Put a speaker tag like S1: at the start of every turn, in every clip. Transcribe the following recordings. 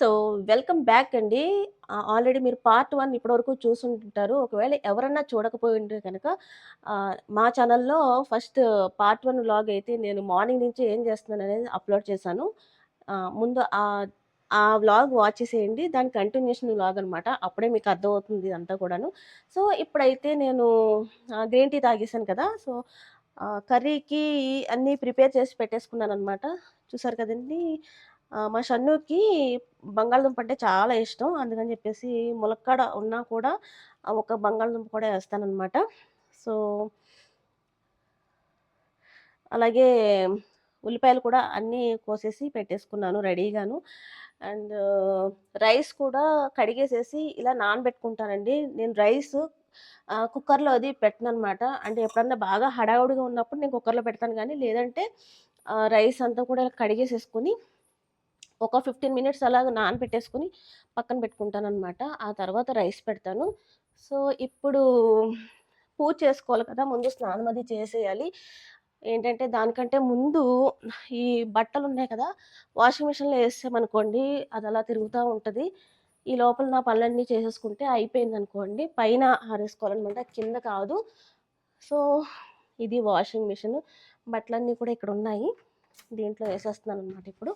S1: So, welcome back అండి. Already మీరు part one ఇప్పటివరకు చూసుంటారు. ఒకవేళ ఎవరన్నా చూడకపోయింటే కనుక మా ఛానల్‌లో ఫస్ట్ పార్ట్ వన్ లాగ్ అయితే నేను మార్నింగ్ నుంచి ఏం చేస్తున్నాను అనేది అప్‌లోడ్ చేశాను. ముందు ఆ ఆ వ్లాగ్ వాచ్ చేసేయండి. దాని కంటిన్యూషన్ వ్లాగ్ అనమాట. అప్పుడే మీకు అర్థమవుతుంది ఇదంతా కూడాను. సో, ఇప్పుడైతే నేను గ్రీన్ టీ తాగేసాను కదా! సో, కర్రీకి అన్నీ ప్రిపేర్ చేసి పెట్టేసుకున్నాను అనమాట చూసారు కదండీ! మా షన్నుకి బంగాళదుంప అంటే చాలా ఇష్టం. అందుకని చెప్పేసి ములక్కాడ ఉన్నా కూడా ఒక బంగాళదుంప కూడా వేస్తానమాట సో అలాగే ఉల్లిపాయలు కూడా అన్నీ కోసేసి పెట్టేసుకున్నాను రెడీగాను. అండ్ రైస్ కూడా కడిగేసేసి ఇలా నానబెట్టుకుంటానండి. నేను రైస్ కుక్కర్‌లో అది అనమాట అంటే ఎప్పుడన్నా బాగా హడావుడిగా ఉన్నప్పుడు నేను కుక్కర్‌లో పెడతాను కానీ లేదంటే రైస్ అంతా కూడా కడిగేసేసుకొని ఒక 15 మినిట్స్ అలాగ నానబెట్టేసుకొని పక్కన పెట్టుకుంటాననమాట. ఆ తర్వాత రైస్ పెడతాను. సో, ఇప్పుడు పూజ చేసుకోవాలి కదా! ముందు స్నానం అది చేసేయాలి. ఏంటంటే దానికంటే ముందు ఈ బట్టలున్నాయి కదా! వాషింగ్ మిషన్‌లో వేసామనుకోండి అది అలా తిరుగుతూ ఉంటుంది ఈ లోపల నా పనులన్నీ చేసేసుకుంటే అయిపోయిందనుకోండి పైన ఆరేసుకోవాలనమాట. కింద కాదు. సో, ఇది వాషింగ్ మిషన్. బట్టలన్నీ కూడా ఇక్కడ ఉన్నాయి దీంట్లో ఏసేస్తున్నాననమాట ఇప్పుడు.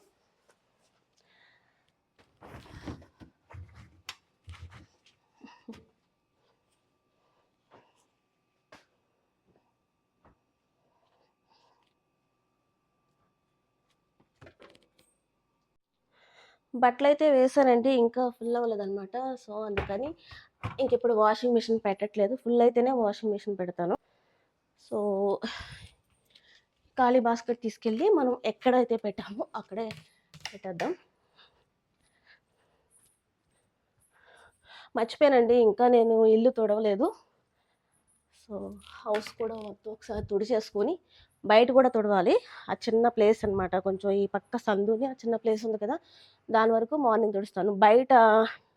S1: బట్టలైతే వేసానండి ఇంకా ఫుల్ అవ్వలేదన్నమాట సో, అందుకని ఇంకెప్పుడు వాషింగ్ మిషన్ పెట్టట్లేదు. ఫుల్ అయితేనే వాషింగ్ మిషన్ పెడతాను. సో, ఖాళీ బాస్కెట్ తీసుకెళ్ళి మనం ఎక్కడైతే పెట్టామో అక్కడే పెట్టేద్దాం. మర్చిపోయానండి. ఇంకా నేను ఇల్లు తుడవలేదు. సో, హౌస్ కూడా మొత్తం ఒకసారి తుడిచేసుకొని బయట కూడా తుడవాలి. ఆ చిన్న ప్లేస్ అనమాట. కొంచెం ఈ పక్క సందుని ఆ చిన్న ప్లేస్ ఉంది కదా! దాని వరకు మార్నింగ్ తుడుస్తాను. బయట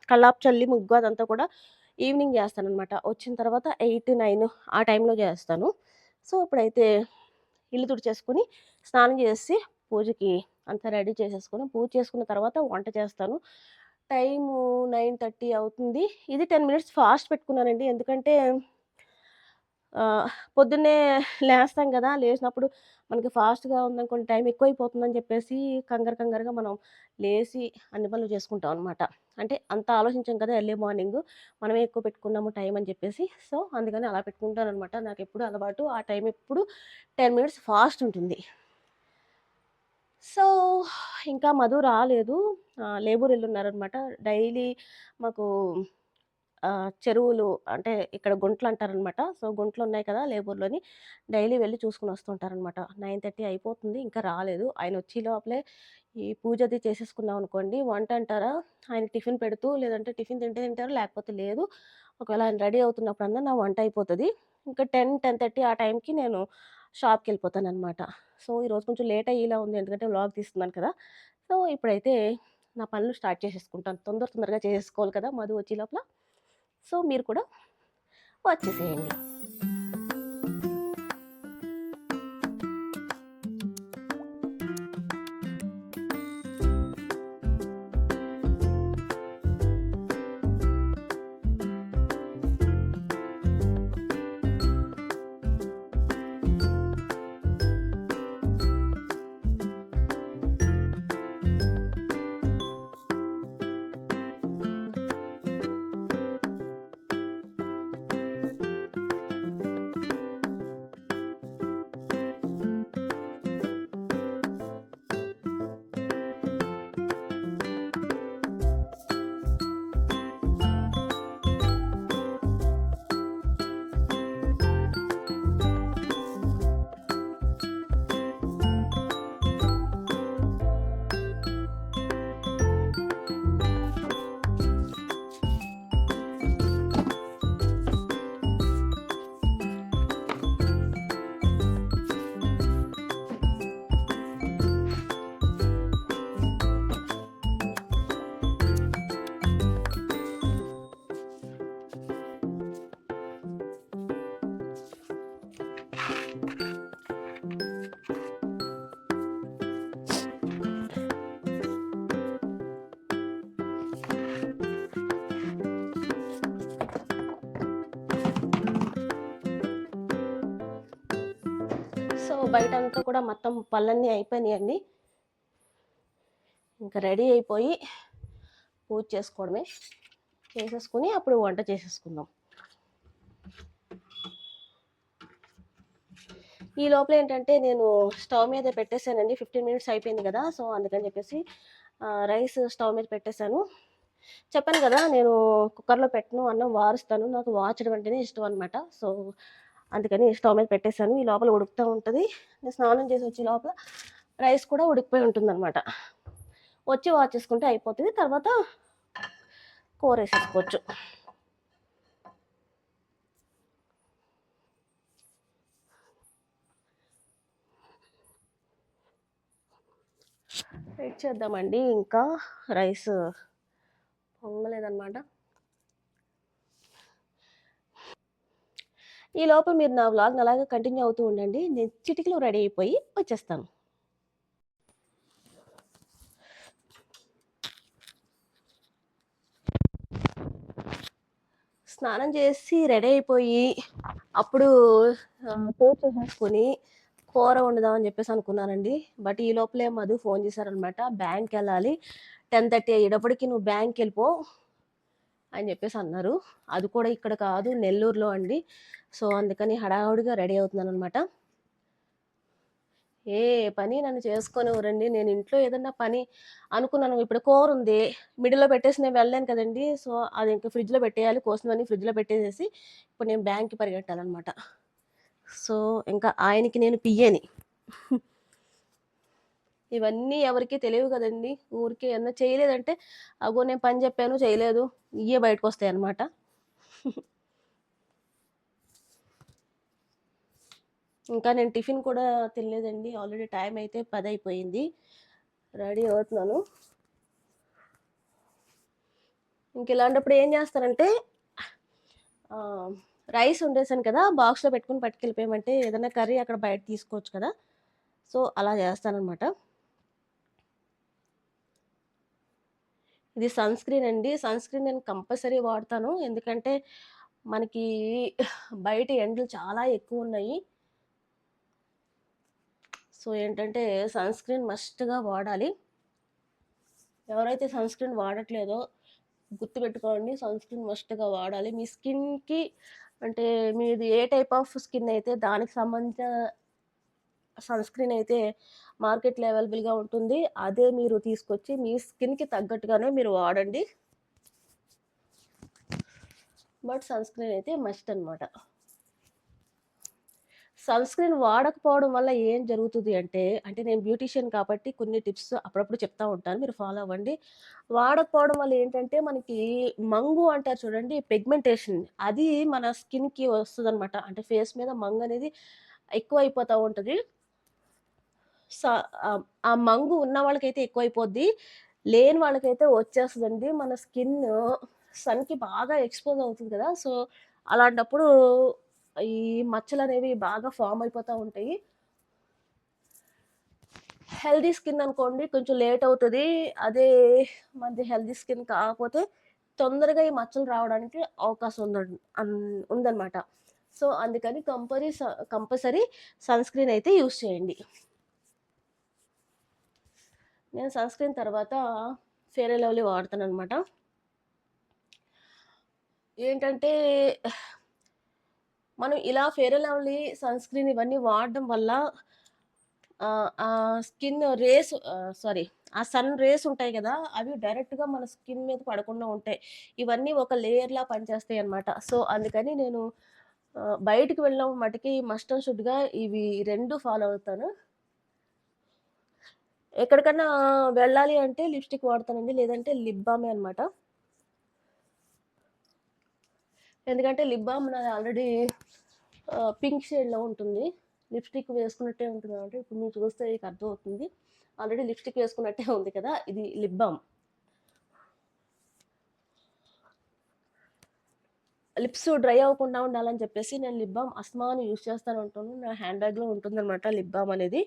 S1: కల్లాపు చల్లి ముగ్గు అదంతా కూడా ఈవినింగ్ చేస్తాననమాట. వచ్చిన తర్వాత 8, 9 ఆ టైంలో చేస్తాను. సో, ఇప్పుడైతే ఇల్లు తుడిచేసుకుని స్నానం చేసి పూజకి అంతా రెడీ చేసేసుకుని పూజ చేసుకున్న తర్వాత వంట చేస్తాను. టైము 9:30 అవుతుంది. ఇది 10 మినిట్స్ ఫాస్ట్ పెట్టుకున్నానండి. ఎందుకంటే పొద్దున్నే లేస్తాం కదా! లేచినప్పుడు మనకి ఫాస్ట్‌గా ఉందనుకోండి టైం ఎక్కువైపోతుందని చెప్పేసి కంగారు కంగారుగా మనం లేచి అన్ని పనులు చేసుకుంటాం అనమాట. అంటే అంత ఆలోచించాం కదా! ఎర్లీ మార్నింగ్ మనమే ఎక్కువ పెట్టుకున్నాము టైం అని చెప్పేసి. సో, అందుకని అలా పెట్టుకుంటాననమాట. నాకెప్పుడు అలవాటు. ఆ టైం ఎప్పుడు 10 మినిట్స్ ఫాస్ట్ ఉంటుంది. సో, ఇంకా మధు రాలేదు. లేబర్ వెళ్ళున్నారనమాట డైలీ మాకు చెరువులు అంటే ఇక్కడ గుంటలంటారనమాట. సో, గుంటలున్నాయి కదా! లేబూర్లోని డైలీ వెళ్ళి చూసుకుని వస్తుంటారనమాట. 9:30 అయిపోతుంది. ఇంకా రాలేదు. ఆయన వచ్చే లోపలే ఈ పూజ అది చేసేసుకున్నాం అనుకోండి వంట అంటారా ఆయన టిఫిన్ పెడుతూ లేదంటే టిఫిన్ తింటే తింటారు లేకపోతే లేదు. ఒకవేళ ఆయన రెడీ అవుతున్నప్పుడన్నా నా వంట అయిపోతుంది ఇంకా 10, 10:30 ఆ టైంకి నేను షాప్కి వెళ్ళిపోతాననమాట సో, ఈరోజు కొంచెం లేట్ అయ్యేలా ఉంది. ఎందుకంటే వ్లాగ్ తీస్తున్నాను కదా! సో, ఇప్పుడైతే నా పనులు స్టార్ట్ చేసేసుకుంటాను. తొందర తొందరగా చేసేసుకోవాలి కదా! మధు వచ్చే లోపల. సో, మీరు కూడా వచ్చేసేయండి. బయట అంతా కూడా మొత్తం పళ్ళన్నీ అయిపోయినాయండి. ఇంకా రెడీ అయిపోయి పూజ చేసుకోవడమే. చేసేసుకుని అప్పుడు వంట చేసేసుకుందాం. ఈ లోపల ఏంటంటే నేను స్టవ్ మీద పెట్టేశానండి. ఫిఫ్టీన్ మినిట్స్ అయిపోయింది కదా సో అందుకని చెప్పేసి రైస్ స్టవ్ మీద పెట్టేశాను. చెప్పాను కదా నేను కుక్కర్లో పెట్టను అన్నం వారుస్తాను. నాకు వాచడం అంటేనే ఇష్టం అనమాట సో అందుకని స్టవ్ మీద పెట్టేశాను. ఈ లోపల ఉడుకుతూ ఉంటుంది. నేను స్నానం చేసి వచ్చే లోపల రైస్ కూడా ఉడికిపోయి ఉంటుంది అనమాట వచ్చి వాచ్ చేసుకుంటే అయిపోతుంది. తర్వాత కూర వేసేసుకోవచ్చు. వెయిట్ చేద్దామండి. ఇంకా రైస్ పొంగలేదన్నమాట. ఈ లోపల మీరు నా వ్లాగ్ అలాగే కంటిన్యూ అవుతూ ఉండండి. నేను చిటికలో రెడీ అయిపోయి వచ్చేస్తాను. స్నానం చేసి రెడీ అయిపోయి అప్పుడు ఆ, పూజ చేసేసుకొని కూర వండుదామని చెప్పేసి అనుకున్నానండి. బట్ ఈ లోపలే మధు ఫోన్ చేశారనమాట. బ్యాంక్ వెళ్ళాలి టెన్ థర్టీ అయ్యేటప్పటికి నువ్వు బ్యాంక్ వెళ్ళిపో అని చెప్పేసి అన్నారు. అది కూడా ఇక్కడ కాదు నెల్లూరులో అండి. సో అందుకని హడావుడిగా రెడీ అవుతున్నాను అనమాట ఏ పని నన్ను చేసుకొనివ్వరండి. నేను ఇంట్లో ఏదన్నా పని అనుకున్నాను. ఇప్పుడు కూర ఉంది. మిడిల్లో పెట్టేసి నేను వెళ్ళాను కదండి. సో అది ఇంకా ఫ్రిడ్జ్లో పెట్టేయాలి. కోసినవన్నీ ఫ్రిడ్జ్లో పెట్టేసేసి ఇప్పుడు నేను బ్యాంక్కి పరిగెట్టాలన్నమాట. సో ఇంకా ఆయనకి నేను పియ్యని. ఇవన్నీ ఎవరికి తెలియవు కదండి. ఊరికే ఏమన్నా చేయలేదంటే అగో నేను పని చెప్పాను చేయలేదు. ఇవే బయటకు వస్తాయి అన్నమాట ఇంకా నేను టిఫిన్ కూడా తినలేదండి. ఆల్రెడీ టైం అయితే పది అయిపోయింది. రెడీ అవుతున్నాను. ఇంక ఇలాంటప్పుడు ఏం చేస్తారంటే రైస్ ఉండేసాను కదా బాక్స్లో పెట్టుకుని పట్టుకెళ్ళిపోయామంటే ఏదైనా కర్రీ అక్కడ బయట తీసుకోవచ్చు కదా. సో అలా చేస్తానమాట ఇది సన్ స్క్రీన్ అండి. సన్ స్క్రీన్ నేను కంపల్సరీ వాడతాను. ఎందుకంటే మనకి బయట ఎండలు చాలా ఎక్కువ ఉన్నాయి. సో ఏంటంటే సన్ స్క్రీన్ మస్ట్గా వాడాలి. ఎవరైతే సన్ స్క్రీన్ వాడట్లేదో గుర్తుపెట్టుకోండి సన్ స్క్రీన్ మస్ట్గా వాడాలి. మీ స్కిన్కి అంటే మీది ఏ టైప్ ఆఫ్ స్కిన్ అయితే దానికి సంబంధించిన సన్ స్క్రీన్ అయితే మార్కెట్లో అవైలబుల్గా ఉంటుంది. అదే మీరు తీసుకొచ్చి మీ స్కిన్కి తగ్గట్టుగానే మీరు వాడండి. బట్ సన్ స్క్రీన్ అయితే మస్ట్ అనమాట సన్ స్క్రీన్ వాడకపోవడం వల్ల ఏం జరుగుతుంది అంటే అంటే నేను బ్యూటీషియన్ కాబట్టి కొన్ని టిప్స్ అప్పుడప్పుడు చెప్తా ఉంటాను. మీరు ఫాలో అవ్వండి. వాడకపోవడం వల్ల ఏంటంటే మనకి మంగు అంటారు చూడండి పిగ్మెంటేషన్. అది మన స్కిన్కి వస్తుంది అనమాట అంటే ఫేస్ మీద మంగు అనేది ఎక్కువ అయిపోతూ ఉంటుంది. ఆ- ఆ మంగు ఉన్న వాళ్ళకైతే ఎక్కువైపోద్ది. లేని వాళ్ళకైతే వచ్చేస్తుందండి. మన స్కిన్ సన్కి బాగా ఎక్స్పోజ్ అవుతుంది కదా. సో అలాంటప్పుడు ఈ మచ్చలు అనేవి బాగా ఫామ్ అయిపోతూ ఉంటాయి. హెల్దీ స్కిన్ అనుకోండి కొంచెం లేట్ అవుతుంది. అదే మంది హెల్దీ స్కిన్ కాకపోతే తొందరగా ఈ మచ్చలు రావడానికి అవకాశం ఉంద ఉందనమాట ఉందన్నమాట. సో అందుకని కంపరీ కంపల్సరీ సన్ స్క్రీన్ అయితే యూస్ చేయండి. నేను సన్ స్క్రీన్ తర్వాత ఫేర్ అండ్ లవ్లీ వాడతాను అనమాట ఏంటంటే మనం ఇలా fair and lovely sunscreen ఇవన్నీ వాడడం వల్ల స్కిన్ రేస్ సారీ ఆ సన్ రేస్ ఉంటాయి కదా అవి డైరెక్ట్గా మన స్కిన్ మీద పడకుండా ఉంటాయి. ఇవన్నీ ఒక లేయర్లా పనిచేస్తాయి అనమాట సో అందుకని నేను బయటకు వెళ్ళిన మటుకి మస్ట్ షుడ్గా ఇవి రెండు ఫాలో అవుతాను. ఎక్కడికన్నా వెళ్ళాలి అంటే లిప్స్టిక్ వాడతానండి లేదంటే లిప్ బామే అనమాట ఎందుకంటే లిప్ బామ్ నాది ఆల్రెడీ పింక్ షేడ్లో ఉంటుంది. లిప్స్టిక్ వేసుకున్నట్టే ఉంటుంది అంటే ఇప్పుడు మీరు చూస్తే మీకు అర్థమవుతుంది. ఆల్రెడీ లిప్స్టిక్ వేసుకున్నట్టే ఉంది కదా ఇది లిప్ బామ్. లిప్స్ డ్రై అవ్వకుండా ఉండాలని చెప్పేసి నేను లిప్ బామ్ అస్మాను యూస్ చేస్తాను ఉంటాను నా హ్యాండ్ బ్యాగ్లో ఉంటుందన్నమాట లిప్ బామ్ అనేది.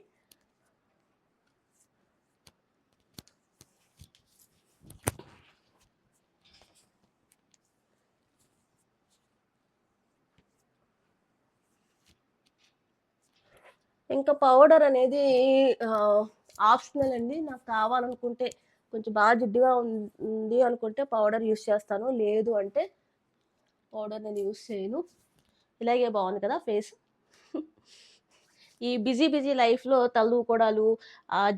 S1: ఇంకా పౌడర్ అనేది ఆప్షనల్ అండి. నాకు కావాలనుకుంటే కొంచెం బాగా జిడ్డుగా ఉంది అనుకుంటే పౌడర్ యూస్ చేస్తాను. లేదు అంటే పౌడర్ నేను యూస్ చేయను. ఇలాగే బాగుంది కదా ఫేస్ ఈ బిజీ బిజీ లైఫ్లో తల్లుకోవడాలు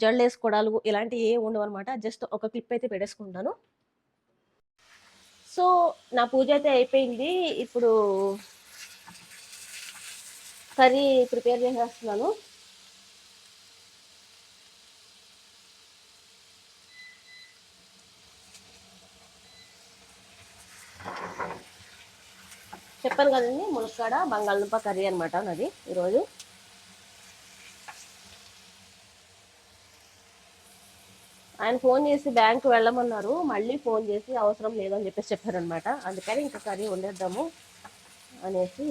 S1: జళ్ళు వేసుకోవడాలు ఇలాంటివి ఏ ఉండవు అనమాట జస్ట్ ఒక క్లిప్ అయితే పెట్టేసుకుంటాను. సో నా పూజ అయితే అయిపోయింది. ఇప్పుడు కర్రీ ప్రిపేర్ చేసేస్తున్నాను. చెప్పాను కదండి మునక్కాడ బంగాళదుంప కర్రీ అనమాట నాది ఈరోజు. ఆయన ఫోన్ చేసి బ్యాంకు వెళ్ళమన్నారు మళ్ళీ ఫోన్ చేసి అవసరం లేదని చెప్పేసి చెప్పారనమాట అందుకని ఇంకా కర్రీ వండేద్దాము అనేసి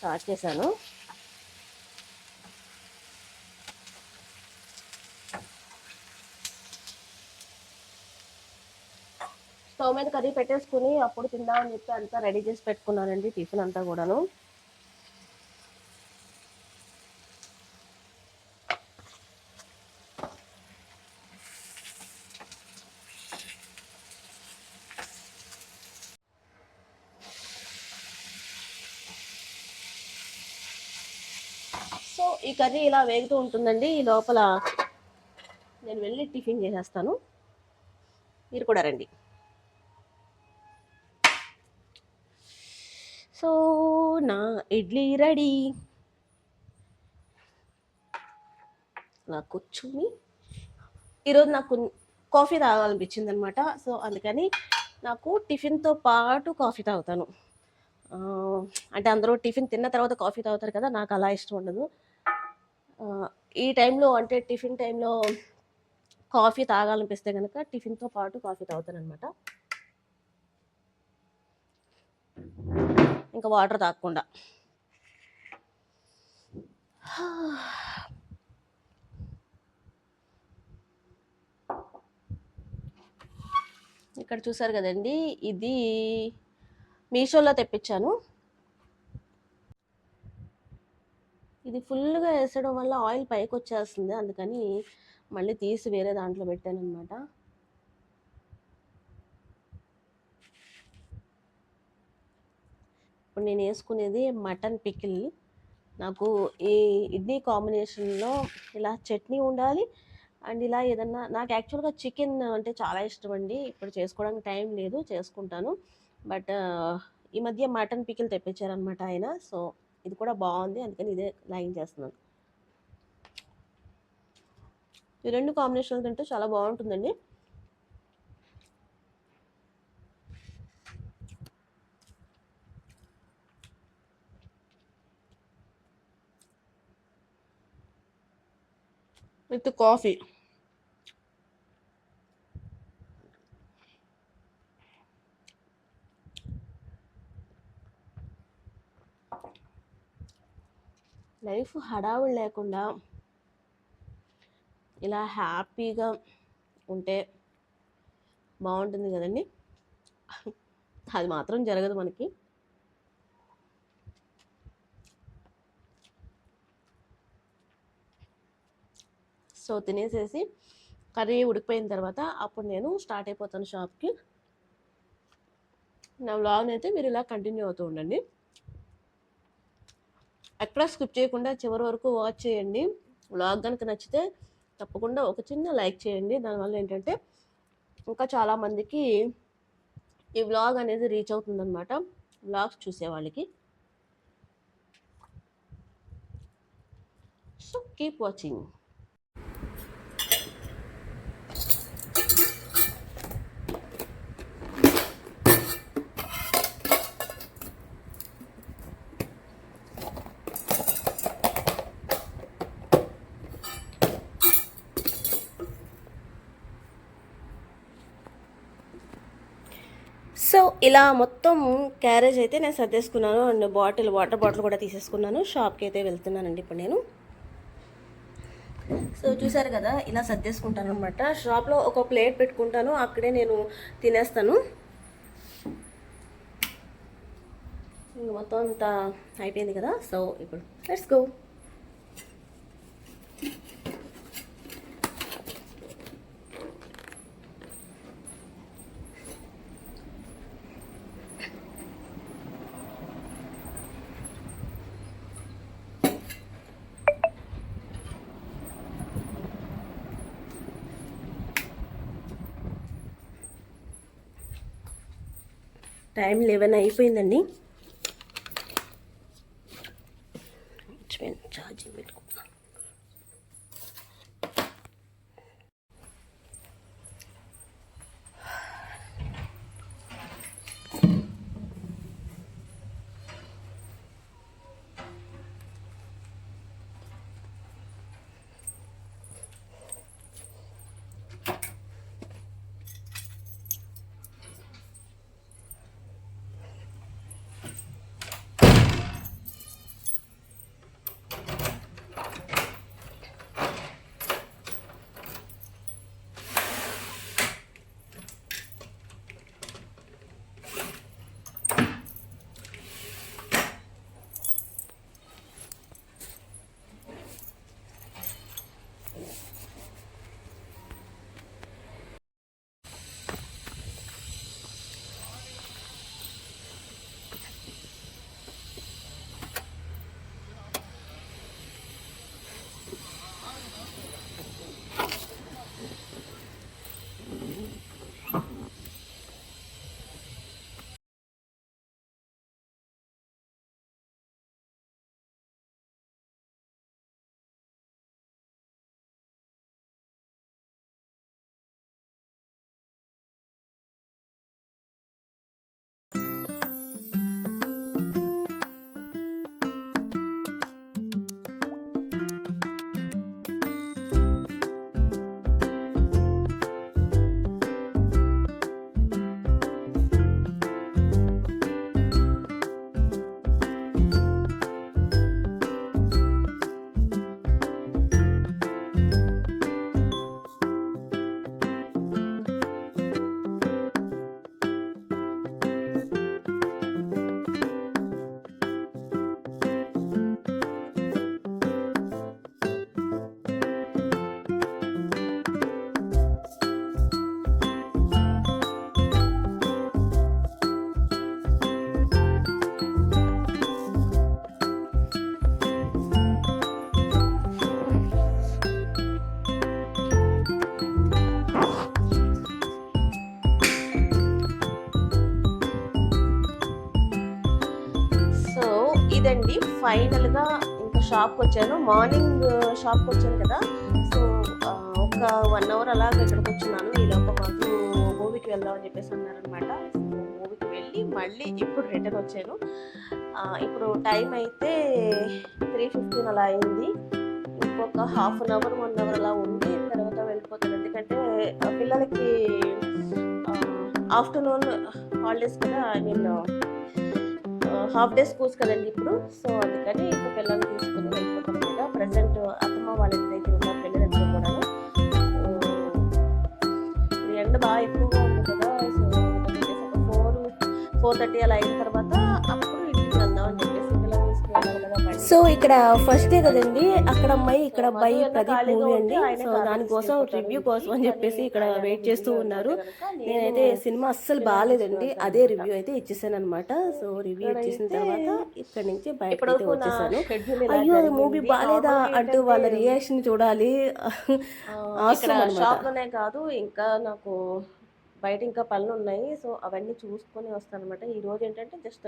S1: స్టార్ట్ చేశాను. స్టవ్ మీద కర్రీ పెట్టేసుకుని అప్పుడు తిందామని చెప్పి అంతా రెడీ చేసి పెట్టుకున్నానండి టిఫిన్ అంతా కూడాను సో ఈ కర్రీ ఇలా వేగుతూ ఉంటుందండి. ఈ లోపల నేను వెళ్ళి టిఫిన్ చేసేస్తాను. మీరు కూడా రండి. సో నా ఇడ్లీ రెడీ. నా కూర్చుని. ఈరోజు నాకు కాఫీ తాగాలనిపించింది అనమాట సో అందుకని నాకు టిఫిన్తో పాటు కాఫీ తాగుతాను. అంటే అందరూ టిఫిన్ తిన్న తర్వాత కాఫీ తాగుతారు కదా నాకు అలా ఇష్టం ఉండదు. ఈ టైంలో అంటే టిఫిన్ టైంలో కాఫీ తాగాలనిపిస్తే కనుక టిఫిన్తో పాటు కాఫీ తాగుతాను అనమాట ఇంకా వాటర్ తాగకుండా. ఇక్కడ చూసారు కదండి ఇది మీషోలో తెప్పించాను. ఇది ఫుల్గా వేసడం వల్ల ఆయిల్ పైకి వచ్చేస్తుంది అందుకని మళ్ళీ తీసి వేరే దాంట్లో పెట్టాను అనమాట ఇప్పుడు నేను వేసుకునేది మటన్ పికిల్. నాకు ఈ ఇడ్లీ కాంబినేషన్లో ఇలా చట్నీ ఉండాలి అండ్ ఇలా ఏదన్నా నాకు యాక్చువల్గా చికెన్ అంటే చాలా ఇష్టం అండి. ఇప్పుడు చేసుకోవడానికి టైం లేదు చేసుకుంటాను. బట్ ఈ మధ్య మటన్ పికిల్ తెప్పించారనమాట ఆయన. సో ఇది కూడా బాగుంది. అందుకని ఇదే లైన్ చేస్తున్నాను. ఈ రెండు కాంబినేషన్లు తింటే చాలా బాగుంటుందండి. With coffee. లైఫ్ హడావుడు లేకుండా ఇలా హ్యాపీగా ఉంటే బాగుంటుంది కదండి. అది మాత్రం జరగదు మనకి. సో తినేసేసి కర్రీ ఉడికిపోయిన తర్వాత అప్పుడు నేను స్టార్ట్ అయిపోతాను షాప్కి. నా వ్లాగ్ అయితే మీరు ఇలా కంటిన్యూ అవుతూ ఉండండి. ఎక్కడా స్కిప్ చేయకుండా చివరి వరకు వాచ్ చేయండి. వ్లాగ్ కనుక నచ్చితే తప్పకుండా ఒక చిన్న లైక్ చేయండి. దానివల్ల ఏంటంటే ఇంకా చాలామందికి ఈ వ్లాగ్ అనేది రీచ్ అవుతుందన్నమాట. వ్లాగ్స్ చూసేవాళ్ళకి సో కీప్ వాచింగ్ సో ఇలా మొత్తం క్యారేజ్ అయితే నేను సర్దేసుకున్నాను అండ్ బాటిల్ వాటర్ బాటిల్ కూడా తీసేసుకున్నాను. షాప్కి అయితే వెళ్తున్నానండి ఇప్పుడు నేను. సో చూసారు కదా ఇలా సర్దేసుకుంటాను అనమాట షాప్లో ఒక ప్లేట్ పెట్టుకుంటాను అక్కడే నేను తినేస్తాను. మొత్తం అంతా అయిపోయింది కదా సో ఇప్పుడు లెట్స్ గో టైం లెవెన్ అయిపోయిందండి. ఛార్జింగ్ పెట్టుకుంటున్నాను. షాప్కి వచ్చాను. మార్నింగ్ షాప్కి uh, వచ్చాను కదా. సో ఒక వన్ అవర్ అలాగ ఇక్కడికి వచ్చినాను ఈ లోపల మాకు మూవీకి వెళ్దామని చెప్పేసి అన్నారనమాట మూవీకి వెళ్ళి మళ్ళీ ఇప్పుడు రిటర్న్ వచ్చాను. ఇప్పుడు టైం అయితే త్రీ ఫిఫ్టీన్ అలా అయింది. ఇంకొక half an hour one hour అలా ఉంది. తర్వాత వెళ్ళిపోతాను. ఎందుకంటే ఆ, పిల్లలకి ఆఫ్టర్నూన్ హాలిడేస్ కదా. I mean half day schools కదండి ఇప్పుడు. సో అందుకని ఇంకా పిల్లల్ని తీసుకుని వెళ్ళిపోతాం అనమాట. ప్రజెంట్ అత్తమ్మ వాళ్ళ ఇంటి దగ్గర ఉన్న పిల్లలిద్దరు కూడా ఎండ బాగా ఎక్కువగా ఉంది కదా. సో ఫోర్ ఫోర్ థర్టీ అలా అయిన తర్వాత
S2: ఇక్కడ ఫస్ట్ డే కదండి అక్కడ అమ్మాయి ఇక్కడ అబ్బాయి ప్రదీప్ మూవీ అండి. సో దానికోసం రివ్యూ కోసం అని చెప్పేసి ఇక్కడ వెయిట్ చేస్తూ ఉన్నారు. నేనైతే సినిమా అస్సలు బాగాలేదండి. అదే రివ్యూ అయితే ఇచ్చేసాను అనమాట సో రివ్యూ ఇచ్చేసిన తర్వాత ఇక్కడ నుంచి బయటకు అయితే వచ్చేసాను. అయ్యో అది మూవీ బాగాలేదా అంటూ వాళ్ళ రియాక్షన్ చూడాలి.
S1: ఇక్కడ
S2: Awesome అన్నమాట.
S1: షాప్లోనే కాదు ఇంకా నాకు బయట ఇంకా పనులు ఉన్నాయి సో అవన్నీ చూసుకొని వస్తాను అనమాట ఈరోజు ఏంటంటే జస్ట్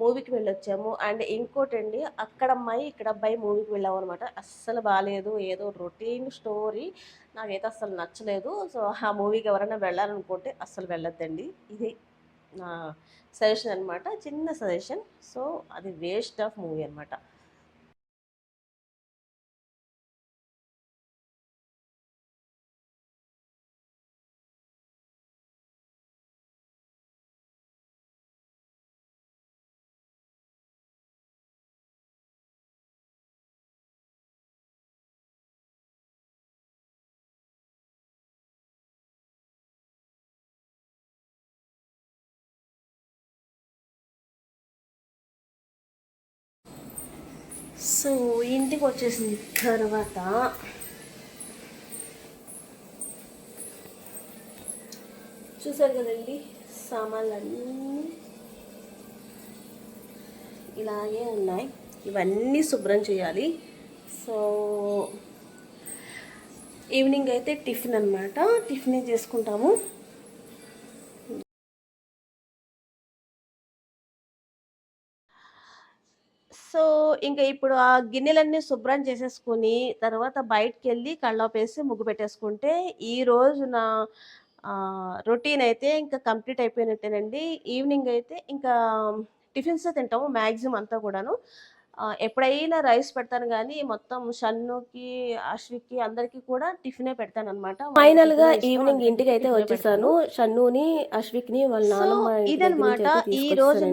S1: మూవీకి వెళ్ళొచ్చాము. అండ్ ఇంకోటి అండి అక్కడ అమ్మాయి ఇక్కడ అబ్బాయి మూవీకి వెళ్ళాము అనమాట అస్సలు బాగాలేదు ఏదో రొటీన్ స్టోరీ. నాకైతే అస్సలు నచ్చలేదు. సో ఆ మూవీకి ఎవరైనా వెళ్ళాలనుకుంటే అస్సలు వెళ్ళొద్దండి. ఇది నా సజెషన్ అనమాట చిన్న సజెషన్. సో అది వేస్ట్ ఆఫ్ మూవీ అనమాట సో ఇంటికి వచ్చేసిన తర్వాత. చూసారు కదండి సామాన్లు అన్నీ ఇలాగే ఉన్నాయి. ఇవన్నీ శుభ్రం చేయాలి. సో ఈవినింగ్ అయితే టిఫిన్ అనమాట టిఫిన్ చేసుకుంటాము? సో ఇంకా ఇప్పుడు ఆ గిన్నెలన్నీ శుభ్రం చేసేసుకొని తర్వాత బయటకెళ్ళి కళ్ళపేసి ముగ్గు పెట్టేసుకుంటే ఈ రోజు నా రొటీన్ అయితే ఇంకా కంప్లీట్ అయిపోయినట్టేనండి. ఈవినింగ్ అయితే ఇంకా టిఫిన్స్ తింటాము మ్యాక్సిమం అంతా కూడాను. ఎప్పుడైనా రైస్ పెడతాను కానీ మొత్తం షన్నుకి అశ్విక్కి అందరికి కూడా టిఫినే పెడతాను అనమాట
S2: ఫైనల్గా ఈవినింగ్ ఇంటికి అయితే వచ్చేసాను షన్నుని అశ్విక్ని వాళ్ళ నాన్నమ్మ
S1: ఇదనమాట ఈ రోజు.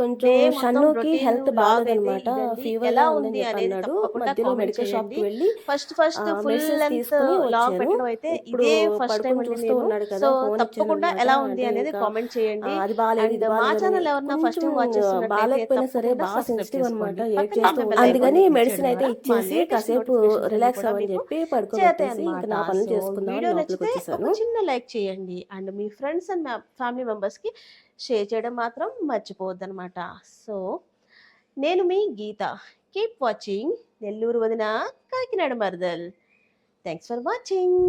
S2: కొంచెం షన్నుకి హెల్త్
S1: ఇదండి.
S2: ఫీవర్
S1: ఎలా ఉంది అనేది
S2: మధ్యలో మెడికల్
S1: షాప్కి.
S2: వెళ్ళి
S1: ఫస్ట్ ఫస్ట్ ఫుల్
S2: తీసుకుని
S1: లాగ్. పెట్టడం అయితే ఇదే ఫస్ట్ టైం
S2: చూస్తూ
S1: నేను
S2: ఉన్నాడు కదా
S1: తప్పకుండా. ఎలా ఉంది అనేది కామెంట్ చేయండి
S2: అది బాగాలేదు
S1: మా ఛానల్. ఎవరన్నా ఫస్ట్ వాచ్ చేస్తున్నట్లయితే
S2: బాగాలేకపోయినా సరే బాగా సెన్సిటివ్ అనమాట. ఏడ్ చేస్తూ అందుకని మెడిసిన్ అయితే ఇచ్చేసి కాసేపు రిలాక్స్ అవ్వని చెప్పి
S1: చేతాయి
S2: పడుకోబెట్టేసి ఇంకా నా
S1: అన్నమాట.
S2: పనులు
S1: సో
S2: చేసుకుందాం
S1: వీడియో
S2: లోపలికి
S1: నచ్చితే
S2: వచ్చేసాను.
S1: ఒక చిన్న లైక్ చేయండి. అండ్ మీ ఫ్రెండ్స్ అండ్ ఫ్యామిలీ మెంబర్స్కి షేర్ చేయడం మాత్రం మర్చిపోవద్దు అనమాట సో నేను మీ గీత. కీప్ వాచింగ్ నెల్లూరు వదిన కాకినాడ మరదల్. Thanks for watching